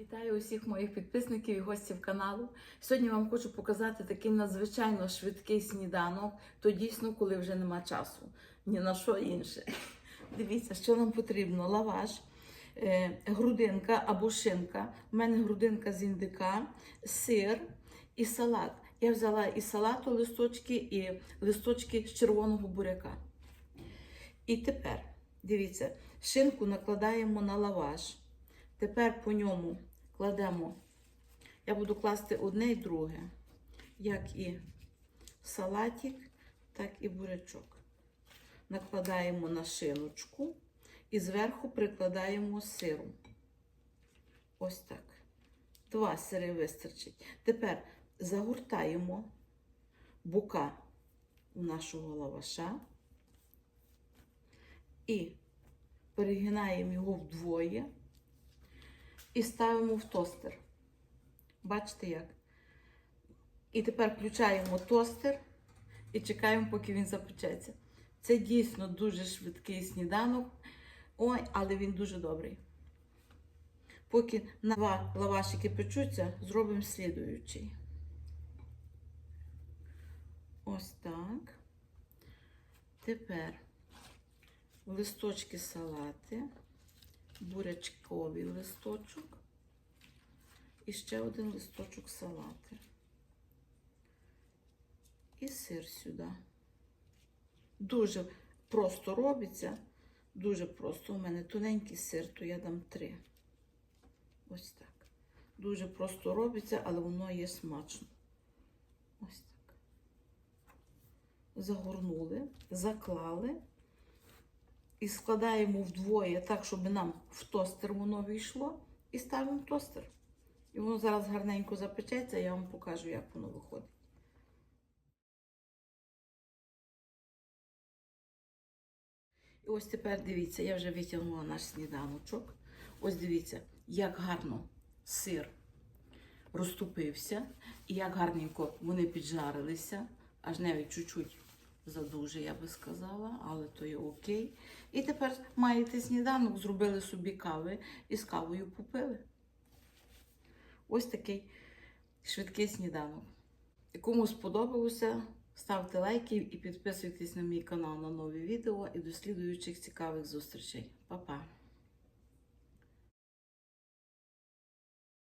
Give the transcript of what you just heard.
Вітаю усіх моїх підписників і гостів каналу. Сьогодні вам хочу показати такий надзвичайно швидкий сніданок, то дійсно, коли вже нема часу, ні на що інше. Дивіться, що нам потрібно: лаваш, е, грудинка або шинка. У мене грудинка з індика, сир і салат. Я взяла і салату листочки, і листочки з червоного буряка. І тепер, дивіться, шинку накладаємо на лаваш. Тепер по ньому кладемо, я буду класти одне і друге, як і салатик, так і бурячок. Накладаємо на шиночку і зверху прикладаємо сиру. Ось так. Два сири вистачить. Тепер загортаємо бука у нашого лаваша і перегинаємо його вдвоє і ставимо в тостер. Бачите як? І тепер включаємо тостер і чекаємо, поки він запечеться. Це дійсно дуже швидкий сніданок. Ой, але він дуже добрий. Поки на два лавашики печуться, зробимо слідуючий. Ось так. Тепер листочки салати, бурячковий листочок і ще один листочок салати. І сир сюди. Дуже просто робиться, дуже просто. У мене тоненький сир, то я дам три. Ось так. Дуже просто робиться, але воно є смачно. Ось так. Загорнули, заклали і складаємо вдвоє так, щоб нам в тостер воно війшло, і ставимо тостер. І воно зараз гарненько запечеться, я вам покажу, як воно виходить. І ось тепер дивіться, я вже витягнула наш сніданочок. Ось дивіться, як гарно сир розтопився, і як гарненько вони піджарилися, аж навіть чуть-чуть задуже, я би сказала, але то є окей. І тепер маєте сніданок, зробили собі кави і з кавою попили. Ось такий швидкий сніданок. Кому сподобалося, ставте лайки і підписуйтесь на мій канал на нові відео і до слідуючих цікавих зустрічей. Па-па!